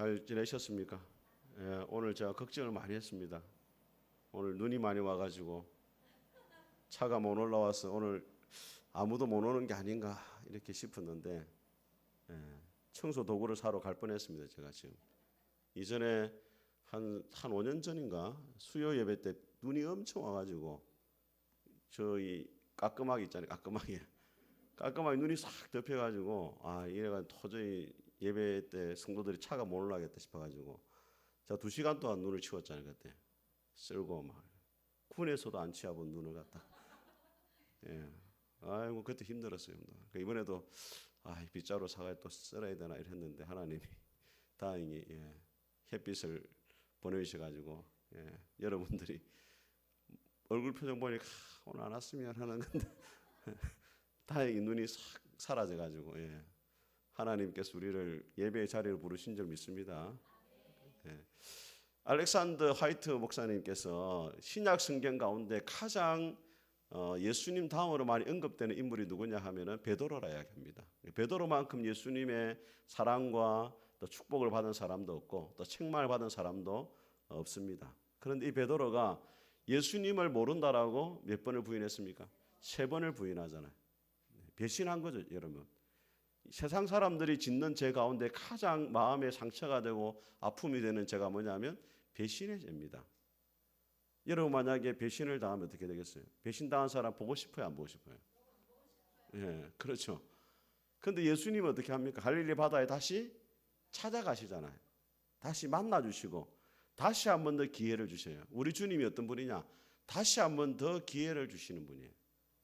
잘 지내셨습니까? 예, 오늘 제가 걱정을 많이 했습니다. 오늘 눈이 많이 와가지고 차가 못 올라와서 오늘 아무도 못 오는 게 아닌가 이렇게 싶었는데 예, 청소 도구를 사러 갈 뻔했습니다. 제가 지금 이전에 한 한 5년 전인가 수요 예배 때 눈이 엄청 와가지고 저희 까끄막이 있잖아요. 까끄막이 깔끔하게 눈이 싹 덮여가지고 아 이래가 도저히 예배 때 성도들이 차가 못 올라가겠다 싶어가지고 제가 두 시간 동안 눈을 치웠잖아요 그때. 쓸고 막. 군에서도 안 치워본 눈을 갖다. 예. 아이고 그때 힘들었어요 그러니까 이번에도 아 빗자루 사가 또 쓸어야 되나 이랬는데 하나님이 다행히 예, 햇빛을 보내주셔가지고 예, 여러분들이 얼굴 표정 보니까 아, 오늘 안 왔으면 하는 건데. 다행히 눈이 싹 사라져가지고 예. 하나님께서 우리를 예배의 자리를 부르신 줄 믿습니다. 예. 알렉산더 화이트 목사님께서 신약 성경 가운데 가장 어, 예수님 다음으로 많이 언급되는 인물이 누구냐 하면은 베드로라 이야기합니다. 베드로만큼 예수님의 사랑과 또 축복을 받은 사람도 없고 또 책망을 받은 사람도 없습니다. 그런데 이 베드로가 예수님을 모른다라고 몇 번을 부인했습니까? 세 번을 부인하잖아요. 배신한 거죠, 여러분. 세상 사람들이 짓는 죄 가운데 가장 마음에 상처가 되고 아픔이 되는 죄가 뭐냐면 배신의 죄입니다. 여러분 만약에 배신을 당하면 어떻게 되겠어요? 배신 당한 사람 보고 싶어요, 안 보고 싶어요? 예, 그렇죠. 근데 예수님은 어떻게 합니까? 갈릴리 바다에 다시 찾아가시잖아요. 다시 만나 주시고 다시 한 번 더 기회를 주셔요. 우리 주님이 어떤 분이냐? 다시 한 번 더 기회를 주시는 분이에요.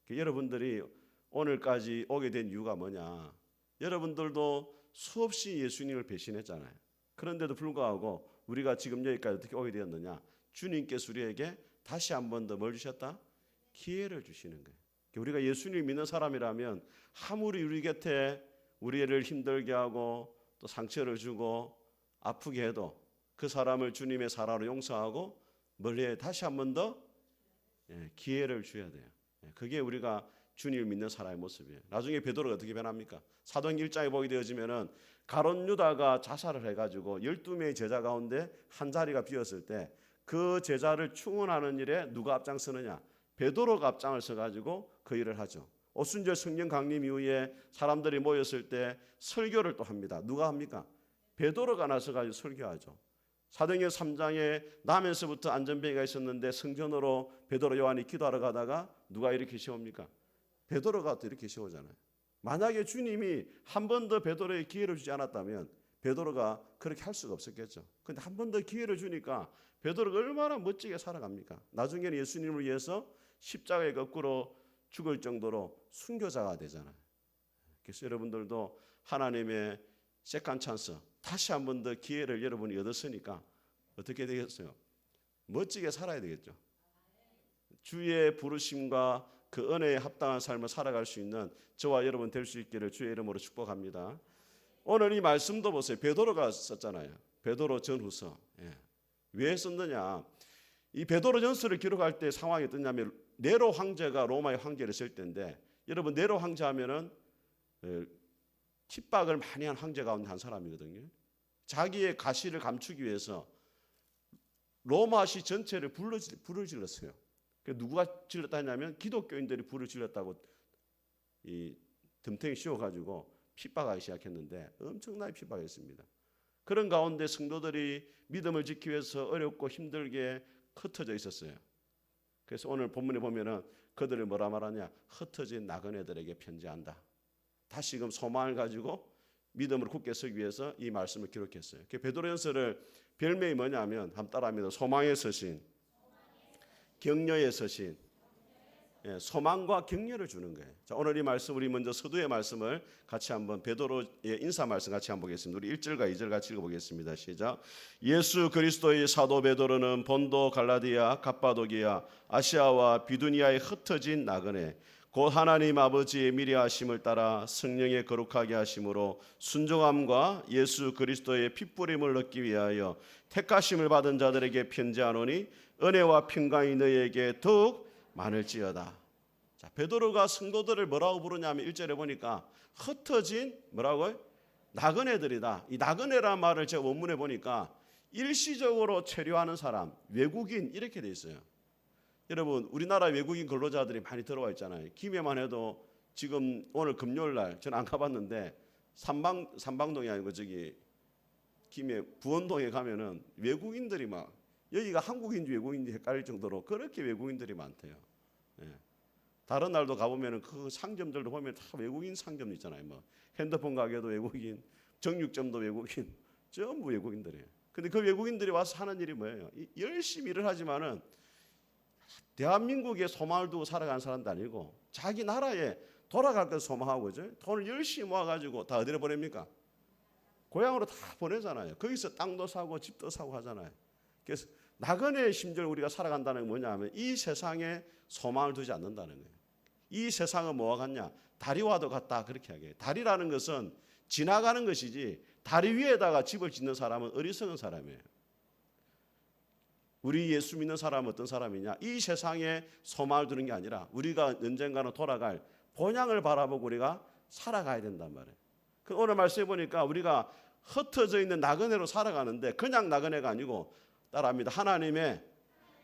그러니까 여러분들이 오늘까지 오게 된 이유가 뭐냐? 여러분들도 수없이 예수님을 배신했잖아요. 그런데도 불구하고 우리가 지금 여기까지 어떻게 오게 되었느냐? 주님께서 우리에게 다시 한 번 더 뭘 주셨다? 기회를 주시는 거예요. 그러니까 우리가 예수님을 믿는 사람이라면 아무리 우리 곁에 우리를 힘들게 하고 또 상처를 주고 아프게 해도 그 사람을 주님의 사랑으로 용서하고 멀리 다시 한 번더 예, 기회를 줘야 돼요. 예, 그게 우리가 주님을 믿는 사람의 모습이에요. 나중에 베드로가 어떻게 변합니까? 사도행 1장에 보게 되어지면은 가론 유다가 자살을 해가지고 12명의 제자 가운데 한 자리가 비었을 때 그 제자를 충원하는 일에 누가 앞장서느냐? 베드로가 앞장을 서가지고 그 일을 하죠. 오순절 성령 강림 이후에 사람들이 모였을 때 설교를 또 합니다. 누가 합니까? 베드로가 나서가지고 설교하죠. 사도행전 3장에 남에서부터 안전뱅이가 있었는데 성전으로 베드로 요한이 기도하러 가다가 누가 세웁니까? 베드로가 또 이렇게 세우잖아요. 만약에 주님이 한 번 더 베드로에 기회를 주지 않았다면 베드로가 그렇게 할 수가 없었겠죠. 근데 한 번 더 기회를 주니까 베드로가 얼마나 멋지게 살아갑니까? 나중에는 예수님을 위해서 십자가에 거꾸로 죽을 정도로 순교자가 되잖아요. 그래서 여러분들도 하나님의 세컨 찬스 다시 한 번 더 기회를 여러분이 얻었으니까 어떻게 되겠어요? 멋지게 살아야 되겠죠. 주의 부르심과 그 은혜에 합당한 삶을 살아갈 수 있는 저와 여러분 될 수 있기를 주의 이름으로 축복합니다. 오늘 이 말씀도 보세요. 베드로가 썼잖아요. 베드로 전후서. 예. 왜 썼느냐? 이 베드로 전서를 기록할 때 상황이 어떠냐면 네로 황제가 로마의 황제를 쓸 때인데 여러분 네로 황제 하면은 예, 핍박을 많이 한 황제 가운데 한 사람이거든요. 자기의 가시를 감추기 위해서 로마시 전체를 불러 불을 질렀어요. 그 누가 질렀다 했냐면 기독교인들이 불을 질렀다고 이 덤탱이 씌워가지고 핍박하기 시작했는데 엄청나게 핍박했습니다. 그런 가운데 성도들이 믿음을 지키기 위해서 어렵고 힘들게 흩어져 있었어요. 그래서 오늘 본문에 보면은 그들을 뭐라 말하냐? 흩어진 나그네들에게 편지한다. 다시금 소망을 가지고 믿음으로 굳게 서기 위해서 이 말씀을 기록했어요. 그 베드로전서를 별명이 뭐냐면 한번 따라합니다. 소망의 서신, 격려의 서신, 예, 소망과 격려를 주는 거예요. 자, 오늘 이 말씀 우리 먼저 서두의 말씀을 같이 한번 베드로의 인사 말씀 같이 한번 보겠습니다. 우리 1절과 2절 같이 읽어 보겠습니다. 시작. 예수 그리스도의 사도 베드로는 본도 갈라디아 갑바도기아 아시아와 비두니아에 흩어진 나그네 곧 하나님 아버지의 미리 하심을 따라 성령의 거룩하게 하심으로 순종함과 예수 그리스도의 핏부림을 얻기 위하여 택하심을 받은 자들에게 편지하노니 은혜와 평강이 너희에게 더욱 많을지어다. 자, 베드로가 성도들을 뭐라고 부르냐면 1절에 보니까 흩어진 뭐라고요? 나그네들이다. 이 나그네란 말을 제가 원문에 보니까 일시적으로 체류하는 사람, 외국인 이렇게 돼 있어요. 여러분 우리나라 외국인 근로자들이 많이 들어와 있잖아요. 김해만 해도 지금 오늘 금요일 날 저는 안 가봤는데 삼방 삼방동이 아니고 저기 김해 부원동에 가면은 외국인들이 막 여기가 한국인지 외국인지 헷갈릴 정도로 그렇게 외국인들이 많대요. 예. 다른 날도 가보면은 그 상점들도 보면 다 외국인 상점 있잖아요. 뭐 핸드폰 가게도 외국인, 정육점도 외국인, 전부 외국인들이에요. 근데 그 외국인들이 와서 하는 일이 뭐예요? 이- 열심히 일을 하지만은 대한민국에 소망을 두고 살아가는 사람도 아니고 자기 나라에 돌아갈 것 소망하고 그죠? 돈을 열심히 모아가지고 다 어디로 보냅니까? 고향으로 다 보내잖아요. 거기서 땅도 사고 집도 사고 하잖아요. 그래서 나그네의 심지어 우리가 살아간다는 게 뭐냐면 이 세상에 소망을 두지 않는다는 거예요. 이 세상은 뭐와 같냐? 다리와도 같다 그렇게 하게. 다리라는 것은 지나가는 것이지 다리 위에다가 집을 짓는 사람은 어리석은 사람이에요. 우리 예수 믿는 사람은 어떤 사람이냐? 이 세상에 소망을 두는 게 아니라 우리가 언젠가는 돌아갈 본향을 바라보고 우리가 살아가야 된단 말이에요. 그 오늘 말씀해 보니까 우리가 흩어져 있는 나그네로 살아가는데 그냥 나그네가 아니고 따라합니다. 하나님의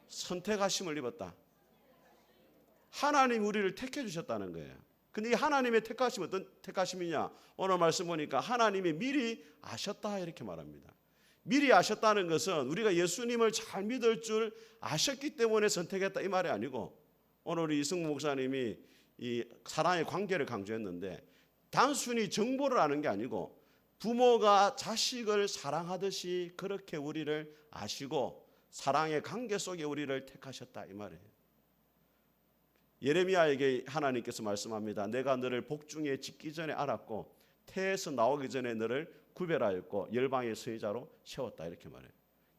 선택하심을 입었다. 하나님 우리를 택해 주셨다는 거예요. 근데 이 하나님의 택하심 어떤 택하심이냐? 오늘 말씀 보니까 하나님이 미리 아셨다 이렇게 말합니다. 미리 아셨다는 것은 우리가 예수님을 잘 믿을 줄 아셨기 때문에 선택했다 이 말이 아니고 오늘 우리 이승우 목사님이 이 사랑의 관계를 강조했는데 단순히 정보를 아는 게 아니고 부모가 자식을 사랑하듯이 그렇게 우리를 아시고 사랑의 관계 속에 우리를 택하셨다 이 말이에요. 예레미야에게 하나님께서 말씀합니다. 내가 너를 복중에 짓기 전에 알았고 태에서 나오기 전에 너를 구별하였고 열방의 서의자로 세웠다 이렇게 말해요.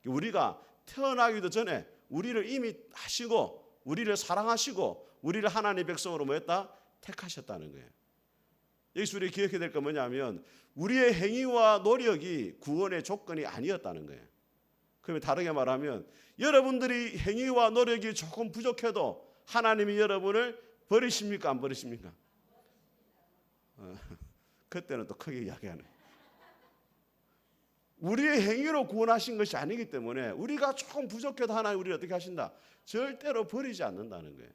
우리가 태어나기도 전에 우리를 이미 하시고 우리를 사랑하시고 우리를 하나님의 백성으로 뭐했다 택하셨다는 거예요. 여기서 우리 기억해야 될 건 뭐냐면 우리의 행위와 노력이 구원의 조건이 아니었다는 거예요. 그러면 다르게 말하면 여러분들이 행위와 노력이 조금 부족해도 하나님이 여러분을 버리십니까 안 버리십니까? 어, 그때는 또 크게 이야기하네. 우리의 행위로 구원하신 것이 아니기 때문에 우리가 조금 부족해도 하나님 우리를 어떻게 하신다? 절대로 버리지 않는다는 거예요.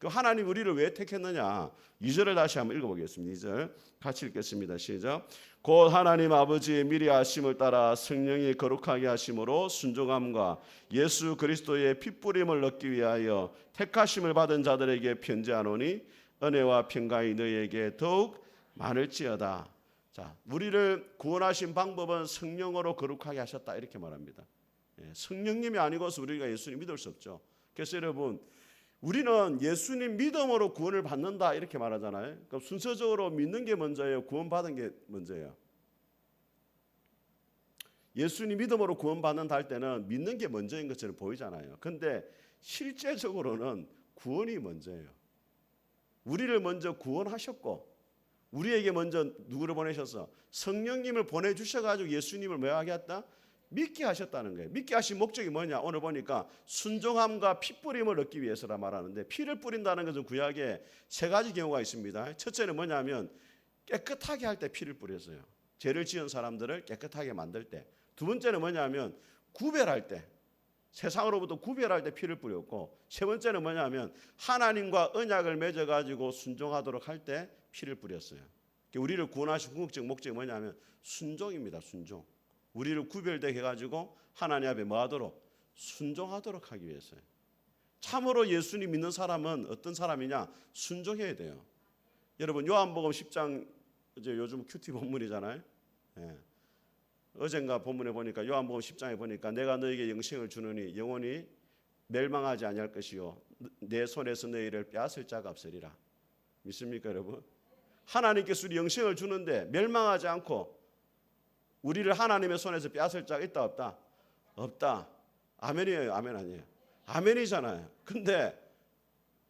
그 하나님 우리를 왜 택했느냐? 2절을 다시 한번 읽어보겠습니다. 2절 같이 읽겠습니다. 시작. 곧 하나님 아버지의 미리 하심을 따라 성령이 거룩하게 하심으로 순종함과 예수 그리스도의 핏부림을 얻기 위하여 택하심을 받은 자들에게 편지하노니 은혜와 평강이 너희에게 더욱 많을지어다. 자, 우리를 구원하신 방법은 성령으로 거룩하게 하셨다 이렇게 말합니다. 예, 성령님이 아니고서 우리가 예수님 믿을 수 없죠. 그래서 여러분 우리는 예수님 믿음으로 구원을 받는다 이렇게 말하잖아요. 그럼 순서적으로 믿는 게 먼저예요. 구원받은 게 먼저예요. 예수님 믿음으로 구원받는다 할 때는 믿는 게 먼저인 것처럼 보이잖아요. 근데 실제적으로는 구원이 먼저예요. 우리를 먼저 구원하셨고 우리에게 먼저 누구를 보내셨어? 성령님을 보내 주셔 가지고 예수님을 뭐 하게 했다? 믿게 하셨다는 거예요. 믿게 하신 목적이 뭐냐? 오늘 보니까 순종함과 피 뿌림을 얻기 위해서라 말하는데 피를 뿌린다는 것은 구약에 세 가지 경우가 있습니다. 첫째는 뭐냐면 깨끗하게 할 때 피를 뿌렸어요. 죄를 지은 사람들을 깨끗하게 만들 때. 두 번째는 뭐냐면 구별할 때 세상으로부터 구별할 때 피를 뿌렸고 세 번째는 뭐냐면 하나님과 언약을 맺어 가지고 순종하도록 할 때 피를 뿌렸어요. 우리를 구원하신 궁극적 목적이 뭐냐면 순종입니다. 순종. 우리를 구별되게 해가지고 하나님 앞에 뭐하도록 순종하도록 하기 위해서요. 참으로 예수님 믿는 사람은 어떤 사람이냐 순종해야 돼요. 여러분 요한복음 10장 이제 요즘 큐티 본문이잖아요. 예. 어젠가 본문에 보니까 요한복음 10장에 보니까 내가 너에게 영생을 주느니 영원히 멸망하지 아니할 것이요 내 손에서 너희를 빼앗을 자가 없으리라. 믿습니까, 여러분? 하나님께서 우리 영생을 주는데 멸망하지 않고 우리를 하나님의 손에서 빼앗을 자가 있다 없다? 없다. 아멘이에요. 아멘 아니에요. 아멘이잖아요. 근데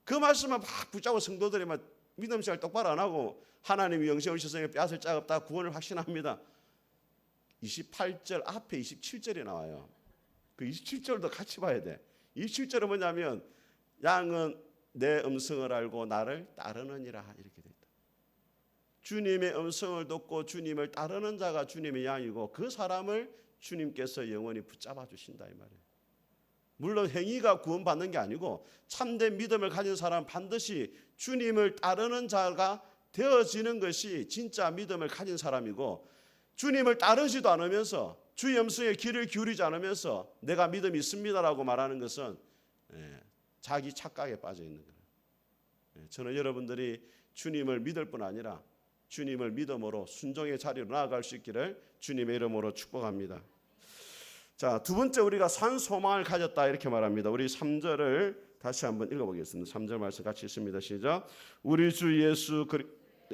그 말씀을 막 붙잡고 성도들이 막 믿음 생활 똑바로 안 하고 하나님이 영생을 주셔서 빼앗을 자가 없다. 구원을 확신합니다. 28절 앞에 27절이 나와요. 그 27절도 같이 봐야 돼. 27절은 뭐냐면 양은 내 음성을 알고 나를 따르느니라 이렇게 돼. 주님의 음성을 듣고 주님을 따르는 자가 주님의 양이고 그 사람을 주님께서 영원히 붙잡아 주신다 이 말이에요. 물론 행위가 구원받는 게 아니고 참된 믿음을 가진 사람 은 반드시 주님을 따르는 자가 되어지는 것이 진짜 믿음을 가진 사람이고 주님을 따르지도 않으면서 주의 음성에 귀를 기울이지 않으면서 내가 믿음이 있습니다라고 말하는 것은 예, 자기 착각에 빠져 있는 거예요. 예, 저는 여러분들이 주님을 믿을 뿐 아니라 주님을 믿음으로 순종의 자리로 나아갈 수 있기를 주님의 이름으로 축복합니다. 자, 두 번째 우리가 산 소망을 가졌다 이렇게 말합니다. 우리 3절을 다시 한번 읽어 보겠습니다. 3절 말씀 같이 읽습니다. 시작. 우리 주 예수 그리,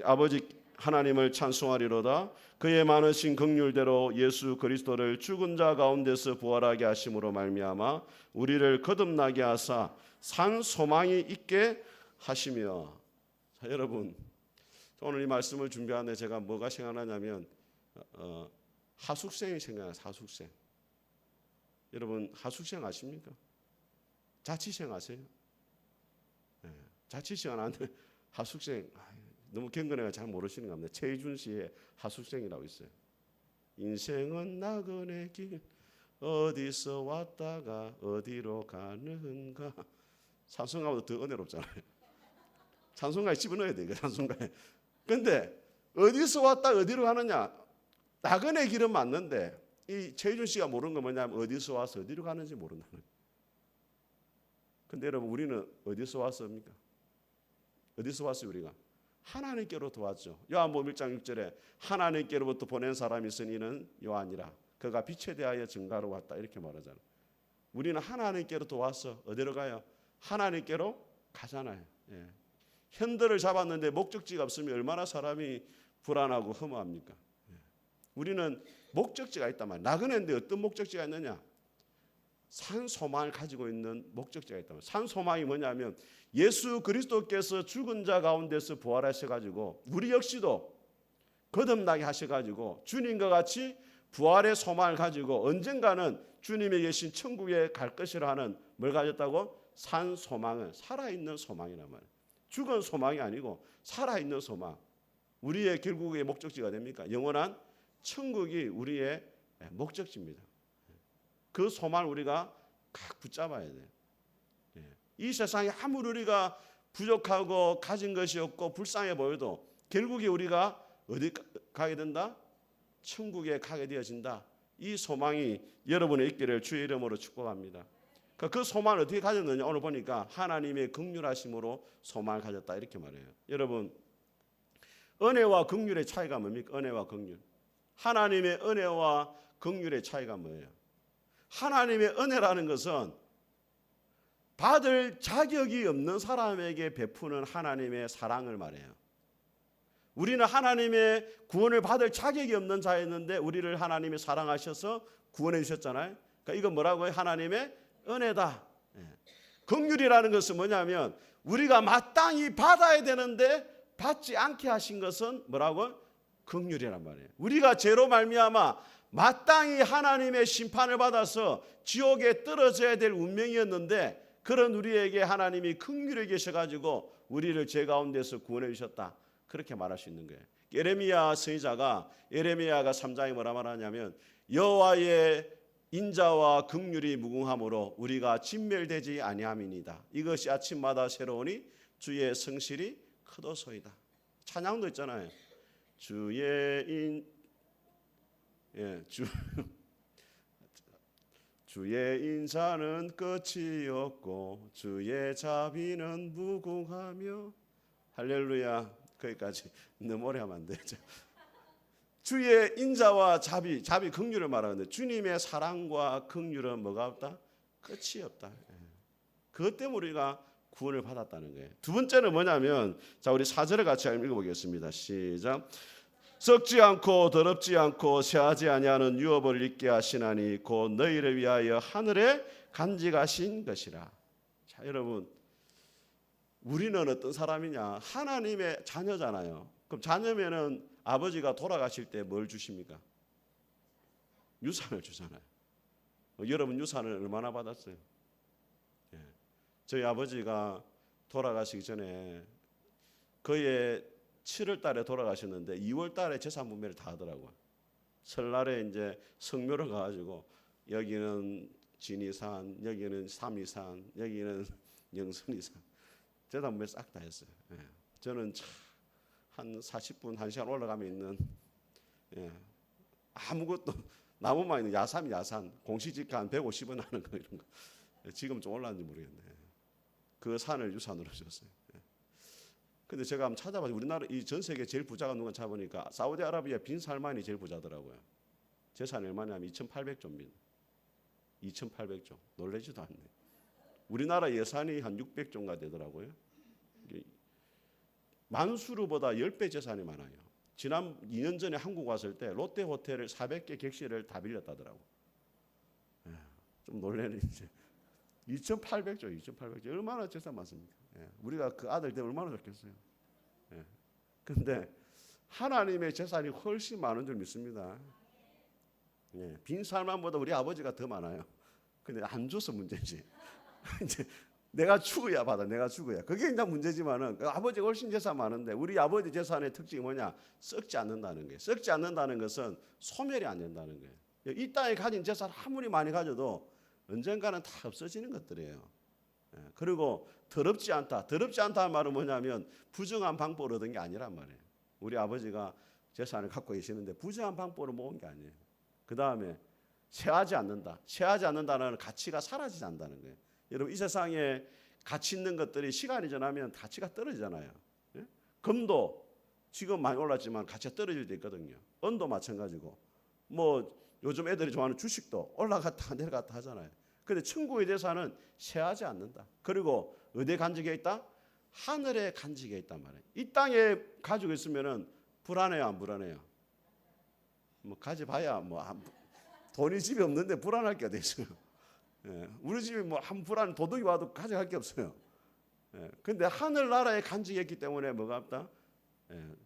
아버지 하나님을 찬송하리로다. 그의 많으신 긍휼대로 예수 그리스도를 죽은 자 가운데서 부활하게 하심으로 말미암아 우리를 거듭나게 하사 산 소망이 있게 하시며 자, 여러분 오늘 이 말씀을 준비하는데 제가 뭐가 생각나냐면 어, 하숙생이 생각나요. 하숙생. 여러분 하숙생 아십니까? 자취생 아세요? 네, 자취생 아는데 하숙생 아, 너무 경건해가 잘 모르시는 것 같네. 최희준 씨의 하숙생이라고 있어요. 인생은 나그네 길 어디서 왔다가 어디로 가는가. 찬송가보다 더 은혜롭잖아요. 찬송가에 집어넣어야 돼. 이거 찬송가에. 근데 어디서 왔다 어디로 가느냐? 나그네 길은 맞는데 이 최준 씨가 모르는 건 뭐냐면 어디서 와서 어디로 가는지 모른다는 거예요. 근데 여러분 우리는 어디서 왔습니까? 어디서 왔어요 우리가? 하나님께로부터 왔죠. 요한복음 1장 6절에 하나님께로부터 보낸 사람이 있으니 이는 요한이라. 그가 빛에 대하여 증가로 왔다 이렇게 말하잖아요. 우리는 하나님께로부터 와서 어디로 가요? 하나님께로 가잖아요. 예. 현들을 잡았는데 목적지가 없으면 얼마나 사람이 불안하고 허무합니까? 예. 우리는 목적지가 있단 말이에요. 나그네인데 어떤 목적지가 있느냐? 산 소망을 가지고 있는 목적지가 말이에요. 산 소망이 뭐냐면 예수 그리스도께서 죽은 자 가운데서 부활하셔 가지고 우리 역시도 거듭나게 하셔 가지고 주님과 같이 부활의 소망을 가지고 언젠가는 주님에 계신 천국에 갈 것이라 하는 뭘 가졌다고? 산 소망은 살아 있는 소망이란 말이에요. 죽은 소망이 아니고 살아있는 소망. 우리의 결국의 목적지가 됩니까? 영원한 천국이 우리의 목적지입니다. 그 소망을 우리가 각 붙잡아야 돼요. 예. 이 세상에 아무리 우리가 부족하고 가진 것이 없고 불쌍해 보여도 결국에 우리가 어디 가게 된다? 천국에 가게 되어진다. 이 소망이 여러분의 있기를 주의 이름으로 축복합니다. 그 소망을 어떻게 가졌느냐 오늘 보니까 하나님의 극률하심으로 소망을 가졌다 이렇게 말해요. 여러분 은혜와 극률의 차이가 뭡니까? 은혜와 극률. 하나님의 은혜와 극률의 차이가 뭐예요? 하나님의 은혜라는 것은 받을 자격이 없는 사람에게 베푸는 하나님의 사랑을 말해요. 우리는 하나님의 구원을 받을 자격이 없는 자였는데 우리를 하나님이 사랑하셔서 구원해 주셨잖아요. 그러니까 이건 뭐라고요? 하나님의 은혜다. 긍휼이라는 것은 뭐냐면 우리가 마땅히 받아야 되는데 받지 않게 하신 것은 뭐라고? 긍휼이란 말이에요. 우리가 죄로 말미암아 마땅히 하나님의 심판을 받아서 지옥에 떨어져야 될 운명이었는데 그런 우리에게 하나님이 긍휼히 계셔 가지고 우리를 죄 가운데서 구원해 주셨다. 그렇게 말할 수 있는 거예요. 예레미야 선지자가 예레미야가 3장에 뭐라 말하냐면 여호와의 인자와 긍휼이 무궁함으로 우리가 진멸되지 아니함이니다. 이것이 아침마다 새로우니 주의 성실이 크도소이다. 찬양도 있잖아요. 주의 인 예, 주 주의 인자는 끝이 없고 주의 자비는 무궁하며 할렐루야 거기까지 너무 오래 하면 안 되죠. 주의 인자와 자비, 자비 긍휼을 말하는데 주님의 사랑과 긍휼은 뭐가 없다? 끝이 없다. 예. 그것 때문에 우리가 구원을 받았다는 거예요. 두 번째는 뭐냐면 자 우리 사절을 같이 읽어보겠습니다. 시작. 썩지 않고 더럽지 않고 새하지 아니하는 유업을 입게 하시나니 곧 너희를 위하여 하늘에 간직하신 것이라. 자 여러분 우리는 어떤 사람이냐? 하나님의 자녀잖아요. 그럼 자녀면은 아버지가 돌아가실 때 뭘 주십니까? 유산을 주잖아요. 어, 여러분 유산을 얼마나 받았어요? 예. 저희 아버지가 돌아가시기 전에 그의 7월 달에 돌아가셨는데 2월 달에 재산 분배를 다 하더라고요. 설날에 이제 성묘를 가가지고 여기는 진이산, 여기는 삼이산, 여기는 영선이산 재산 분배 싹 다 했어요. 예. 저는 차, 한 40분, 1시간 올라가면 있는 예. 아무것도 나무만 있는 야산, 야산 공시지가 한 150원 하는 거 이런 거 예, 지금 좀 올랐는지 모르겠네. 그 산을 유산으로 줬어요. 예. 근데 제가 한번 찾아봐서 우리나라 이 전 세계 제일 부자가 누가 찾아보니까 사우디아라비아 빈 살만이 제일 부자더라고요. 재산이 얼마냐면 2,800조입니다. 2,800조. 놀라지도 않네. 우리나라 예산이 한 600조인가 되더라고요. 만수르보다 10배 재산이 많아요. 지난 2년 전에 한국 왔을 때 롯데 호텔을 400개 객실을 다 빌렸다더라고. 예, 좀 놀래는 이제 2,800조, 2,800조 얼마나 재산 많습니까? 예, 우리가 그 아들 때 얼마나 좋겠어요. 예. 근데 하나님의 재산이 훨씬 많은 줄 믿습니다. 예, 빈 살만보다 우리 아버지가 더 많아요. 근데 안 줘서 문제지. 이제 내가 죽어야 받아. 내가 죽어야. 그게 이제 문제지만은 그 아버지가 훨씬 재산 많은데 우리 아버지 재산의 특징이 뭐냐? 썩지 않는다는 거예요. 썩지 않는다는 것은 소멸이 안 된다는 거예요. 이 땅에 가진 재산 아무리 많이 가져도 언젠가는 다 없어지는 것들이에요. 예, 그리고 더럽지 않다. 더럽지 않다는 말은 뭐냐면 부정한 방법을 얻은 게 아니란 말이에요. 우리 아버지가 재산을 갖고 계시는데 부정한 방법으로 모은 게 아니에요. 그 다음에 체하지 않는다. 체하지 않는다는 가치가 사라지지 않는다는 거예요. 여러분 이 세상에 가치 있는 것들이 시간이 지나면 가치가 떨어지잖아요. 예? 금도 지금 많이 올랐지만 가치가 떨어질 때 있거든요. 은도 마찬가지고 뭐 요즘 애들이 좋아하는 주식도 올라갔다 내려갔다 하잖아요. 근데 천국의 대사는 쇠하지 않는다. 그리고 어디에 간직해 있다? 하늘에 간직해 있단 말이에요. 이 땅에 가지고 있으면은 불안해요, 안 불안해요? 뭐 가져봐야 뭐 안- 돈이 집에 없는데 불안할 게 어디 있어요? 예, 우리 집에 뭐한 불안 도둑이 와도 가져갈 게 없어요. 예, 근데 하늘 나라에 간직했기 때문에 뭐가 없다? 예,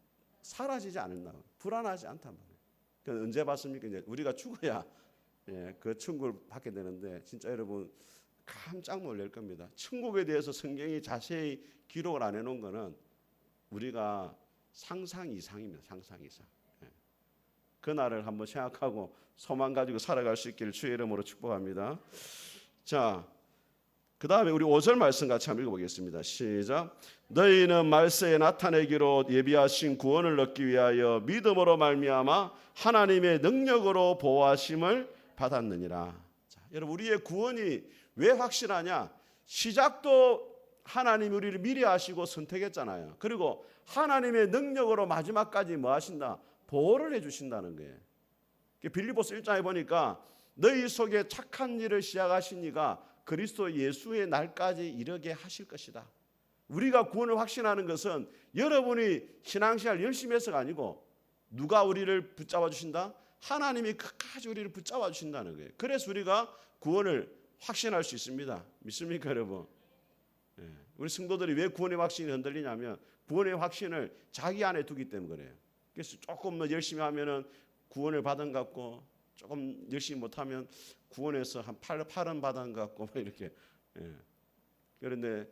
사라지지 않는다. 불안하지 않단 말이에요. 그 언제 봤습니까? 이제 우리가 죽어야 예, 그 천국을 받게 되는데 진짜 여러분 깜짝 놀랄 겁니다. 천국에 대해서 성경이 자세히 기록을 안 해놓은 거는 우리가 상상 이상입니다. 상상 이상. 예. 그 날을 한번 생각하고 소망 가지고 살아갈 수 있기를 주의 이름으로 축복합니다. 자, 그 다음에 우리 5절 말씀 같이 한번 읽어보겠습니다. 시작. 너희는 말세에 나타내기로 예비하신 구원을 얻기 위하여 믿음으로 말미암아 하나님의 능력으로 보호하심을 받았느니라. 자, 여러분 우리의 구원이 왜 확실하냐? 시작도 하나님이 우리를 미리 하시고 선택했잖아요. 그리고 하나님의 능력으로 마지막까지 뭐 하신다? 보호를 해 주신다는 거예요. 빌리보스 1장에 보니까 너희 속에 착한 일을 시작하신 이가 그리스도 예수의 날까지 이르게 하실 것이다. 우리가 구원을 확신하는 것은 여러분이 신앙생활 열심히 해서가 아니고 누가 우리를 붙잡아 주신다? 하나님이 끝까지 우리를 붙잡아 주신다는 거예요. 그래서 우리가 구원을 확신할 수 있습니다. 믿습니까, 여러분? 예. 우리 성도들이 왜 구원의 확신이 흔들리냐면 구원의 확신을 자기 안에 두기 때문에 그래요. 그래서 조금 더 열심히 하면은 구원을 받은 것 같고 조금 열심히 못하면 구원에서 한 팔, 팔은 받은 것 같고 막 이렇게. 예. 그런데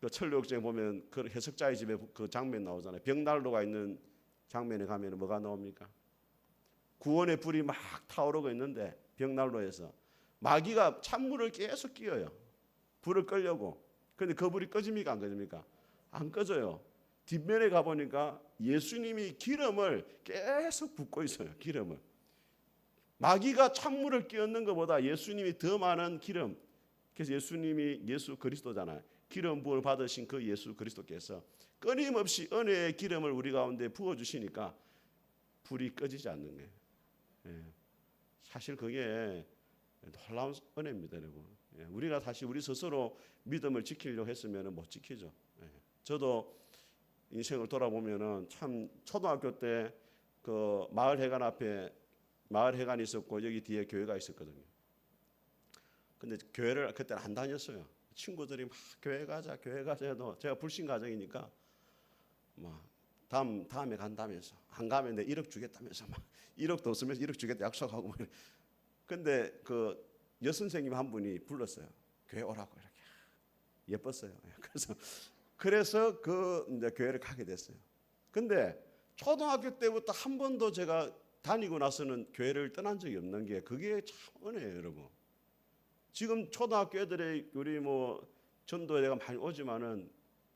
그 철로역정에 보면 그 해석자의 집에 그 장면 나오잖아요. 벽난로가 있는 장면에 가면 뭐가 나옵니까? 구원의 불이 막 타오르고 있는데 벽난로에서 마귀가 찬물을 계속 끼워요. 불을 끌려고. 근데 그 불이 꺼집니까 안 꺼집니까? 안 꺼져요. 뒷면에 가 보니까 예수님이 기름을 계속 붓고 있어요. 기름을. 마귀가 찬물을 끼얹는 것보다 예수님이 더 많은 기름. 그래서 예수님이 예수 그리스도잖아요. 기름 부을 받으신 그 예수 그리스도께서 끊임없이 은혜의 기름을 우리 가운데 부어 주시니까 불이 꺼지지 않는 거예요. 예. 사실 그게 놀라운 은혜입니다, 여러분. 예. 우리가 다시 우리 스스로 믿음을 지키려고 했으면 못 지키죠. 예. 저도 인생을 돌아보면은 참 초등학교 때 그 마을 회관 앞에 마을 회관이 있었고 여기 뒤에 교회가 있었거든요. 근데 교회를 그때는 안 다녔어요. 친구들이 막 교회 가자, 교회 가자 해도 제가 불신 가정이니까 막 다음 다음에 간다면서 안 가면 내 1억 주겠다면서 막 1억도 없으면서 1억 주겠다 약속하고 막. 근데 그 여선생님 한 분이 불렀어요. 교회 오라고 이렇게 예뻤어요. 그래서 그래서 그 교회를 가게 됐어요. 근데 초등학교 때부터 한 번도 제가 다니고 나서는 교회를 떠난 적이 없는 게 그게 참 은혜예요, 여러분. 지금 초등학교 애들이 우리 뭐 전도에 내가 많이 오지만은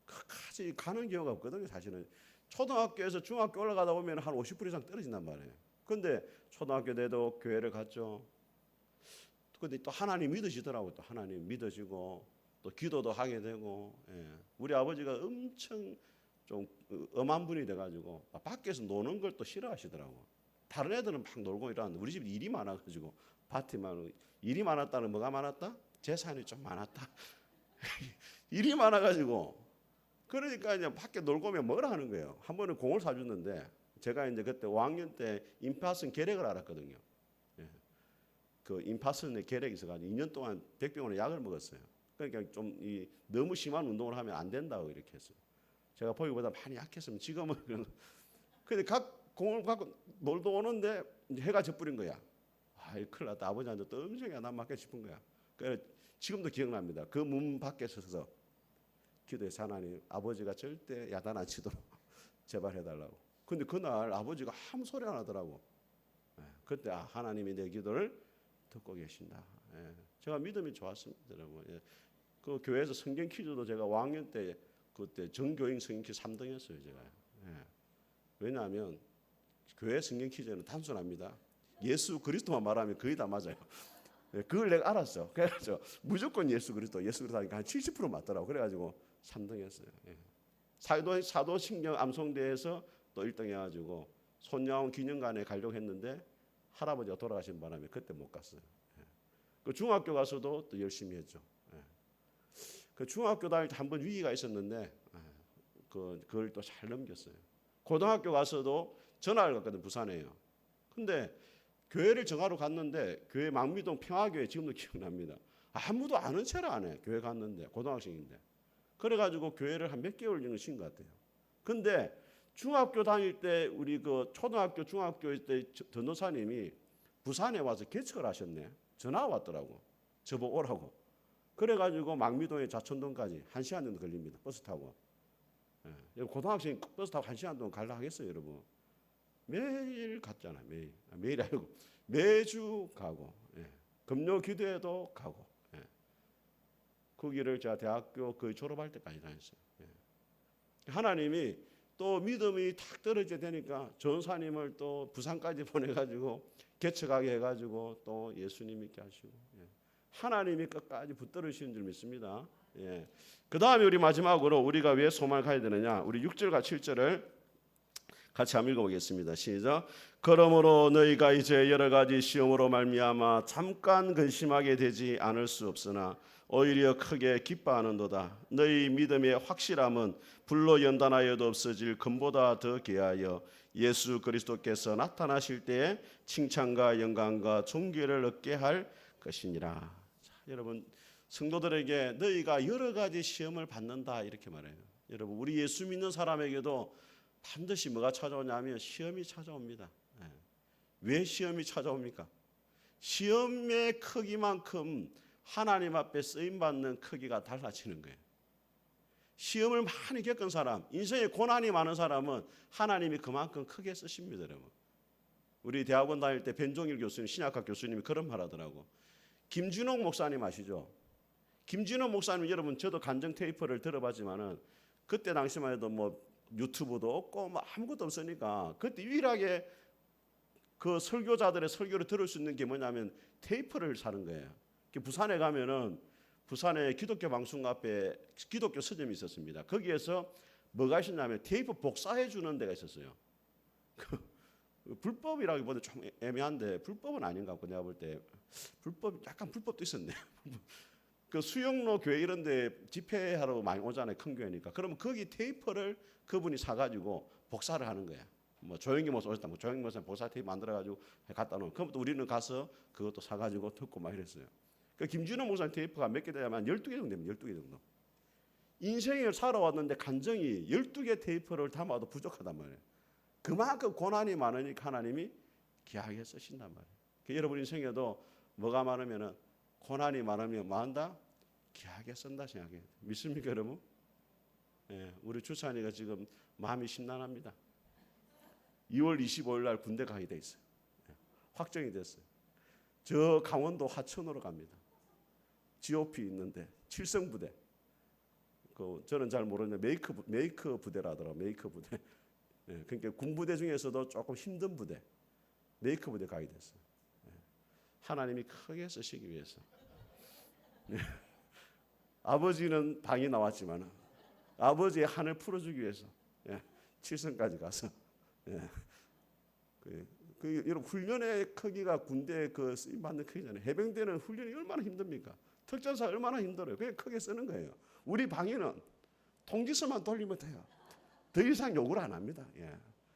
끝까지 가는 경우가 없거든요, 사실은. 초등학교에서 중학교 올라가다 보면 한 50% 이상 떨어진단 말이에요. 근데 초등학교 때도 교회를 갔죠. 근데 또 하나님 믿으시더라고요. 또 하나님 믿으시고 또 기도도 하게 되고 예. 우리 아버지가 엄청 좀 엄한 분이 돼가지고 밖에서 노는 걸 또 싫어하시더라고. 다른 애들은 막 놀고 이러는데 우리 집 일이 많아가지고 밭에만 일이 많았다는 뭐가 많았다? 재산이 좀 많았다. 일이 많아가지고 그러니까 이제 밖에 놀고 오면 뭐라 하는 거예요. 한 번은 공을 사줬는데 제가 이제 그때 5학년 때 임파선 계획을 알았거든요. 예. 그 임파선의 계획이 있어가지고 2년 동안 백병원의 약을 먹었어요. 그러니까 좀 이 너무 심한 운동을 하면 안 된다고 이렇게 했어요. 제가 보기보다 많이 약했으면 지금은 근데 각 공을 갖고 놀도 오는데 해가 져버린 거야. 아이 큰일 났다. 아버지한테 또 엄청 야단 맞게 싶은 거야. 그래 지금도 기억납니다. 그 문 밖에 서서 기도해서 하나님 아버지가 절대 야단 안 치도록 제발 해달라고. 근데 그날 아버지가 아무 소리 안 하더라고. 예, 그때 아, 하나님이 내 기도를 듣고 계신다. 예, 제가 믿음이 좋았습니다, 여러분. 예, 그 교회에서 성경 퀴즈도 제가 5학년 때 그때 정교인 성경 퀴즈 3등했어요, 제가. 예. 왜냐하면 교회 성경 퀴즈는 단순합니다. 예수 그리스도만 말하면 거의 다 맞아요. 예, 그걸 내가 알았어. 그래서 무조건 예수 그리스도, 예수 그리스도 하니까 한 70% 맞더라고. 그래가지고 3등 했어요. 예. 사도 사도 신경 암송대에서 또 1등 해가지고 손야원 기념관에 가려고 했는데 할아버지가 돌아가신 바람에 그때 못 갔어요. 예. 그 중학교 가서도 또 열심히 했죠. 예. 그 중학교 다닐 때 한 번 위기가 있었는데 예. 그 그걸 또 잘 넘겼어요. 고등학교 가서도 전화를 갔거든 부산에요. 근데 교회를 정하러 갔는데 교회 망미동 평화교회 지금도 기억납니다. 아무도 아는 체를 안 해. 교회 갔는데 고등학생인데. 그래가지고 교회를 한 몇 개월 쉰것 같아요. 근데 중학교 다닐 때 우리 그 초등학교 중학교 때 저- 전도사님이 부산에 와서 개척을 하셨네. 전화 왔더라고. 저보고 오라고. 그래가지고 망미동에 좌천동까지 한 시간 정도 걸립니다. 버스 타고. 예. 고등학생 버스 타고 한 시간 동안 갈라 하겠어요, 여러분. 매일 갔잖아, 매일. 아, 매일 아니고 매주 가고. 예. 금요 기도회도 가고. 예. 그 길을 제가 대학교 거의 졸업할 때까지 다녔어요. 예. 하나님이 또 믿음이 탁 떨어져 되니까 전사님을 또 부산까지 보내가지고 개척하게 해가지고 또 예수님 믿게 하시고 예. 하나님이 끝까지 붙들으시는 줄 믿습니다. 예. 그 다음에 우리 마지막으로 우리가 왜 소망을 가야 되느냐? 우리 6절과 7절을 같이 한번 읽어보겠습니다. 시작. 그러므로 너희가 이제 여러 가지 시험으로 말미암아 잠깐 근심하게 되지 않을 수 없으나 오히려 크게 기뻐하는도다. 너희 믿음의 확실함은 불로 연단하여도 없어질 금보다 더 귀하여 예수 그리스도께서 나타나실 때에 칭찬과 영광과 존귀를 얻게 할 것이니라. 자, 여러분 성도들에게 너희가 여러 가지 시험을 받는다 이렇게 말해요. 여러분 우리 예수 믿는 사람에게도 반드시 뭐가 찾아오냐면 시험이 찾아옵니다. 예. 왜 시험이 찾아옵니까? 시험의 크기만큼 하나님 앞에 쓰임 받는 크기가 달라지는 거예요. 시험을 많이 겪은 사람, 인생에 고난이 많은 사람은 하나님이 그만큼 크게 쓰십니다, 여러분. 우리 대학원 다닐 때 변종일 교수님, 신약학 교수님이 그런 말 하더라고. 김준홍 목사님 아시죠? 김준홍 목사님 여러분 저도 간정 테이프를 들어봤지만은 그때 당시만 해도 뭐 유튜브도 없고 뭐 아무것도 없으니까 그때 유일하게 그 설교자들의 설교를 들을 수 있는 게 뭐냐면 테이프를 사는 거예요. 그 부산에 가면은 부산에 기독교 방송 앞에 기독교 서점이 있었습니다. 거기에서 뭐가 있었냐면 테이프 복사해 주는 데가 있었어요. 그 불법이라기보다 좀 애매한데 불법은 아닌 것 같고 내가 볼 때 불법 약간 불법도 있었네. 그 수영로 교회 이런 데 집회하러 많이 오잖아요 큰 교회니까 그러면 거기 테이프를 그분이 사가지고 복사를 하는 거야. 뭐 조영기 목사 오셨다 뭐 조영기 목사 복사 테이프 만들어가지고 갖다 놓은. 그럼 또 우리는 가서 그것도 사가지고 듣고 막 이랬어요. 그 김준호 목사 테이프가 몇 개 되냐면 12개 정도 됩니다. 12개 정도. 인생을 살아왔는데 간정이 12개 테이프를 담아도 부족하단 말이에요. 그만큼 고난이 많으니까 하나님이 귀하게 쓰신단 말이에요. 그 여러분 인생에도 뭐가 많으면은 고난이 많으면 뭐한다? 귀하게 쓴다 생각해요. 믿습니까 여러분? 예, 우리 주찬이가 지금 마음이 심란합니다. 2월 25일 날 군대 가게 돼 있어요. 예, 확정이 됐어요. 저 강원도 하천으로 갑니다. GOP 있는데 칠성 부대. 그 저는 잘 모르는데 메이크 부- 메이크 부대라더라. 메이크 부대. 예, 그러니까 군부대 중에서도 조금 힘든 부대. 메이크 부대 가게 됐어요. 예, 하나님이 크게 쓰시기 위해서. 예. 아버지는 방이 나왔지만 아버지의 한을 풀어주기 위해서 예, 칠성까지 가서 예. 그, 그 여러분 훈련의 크기가 군대 그 쓰임 받는 크기잖아요. 해병대는 훈련이 얼마나 힘듭니까? 특전사 얼마나 힘들어요. 그냥 크게 쓰는 거예요. 우리 방위는 통지서만 돌리면 돼요. 더 이상 요구를 안 합니다. 예.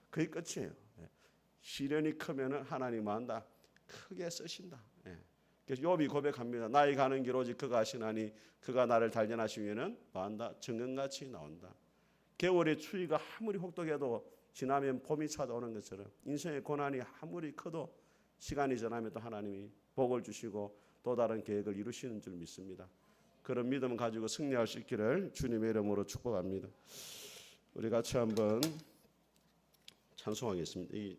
그게 끝이에요. 예. 시련이 크면은 하나님 한다 크게 쓰신다. 예. 그래서 욥이 고백합니다. 나의 가는 길 오직 그가 하시나니 그가 나를 단련하시면은 뭐한다 정금같이 나온다. 겨울의 추위가 아무리 혹독해도 지나면 봄이 찾아오는 것처럼 인생의 고난이 아무리 커도 시간이 지나면 또 하나님이 복을 주시고 또 다른 계획을 이루시는 줄 믿습니다. 그런 믿음 가지고 승리할 수 있기를 주님의 이름으로 축복합니다. 우리 같이 한번 찬송하겠습니다. 이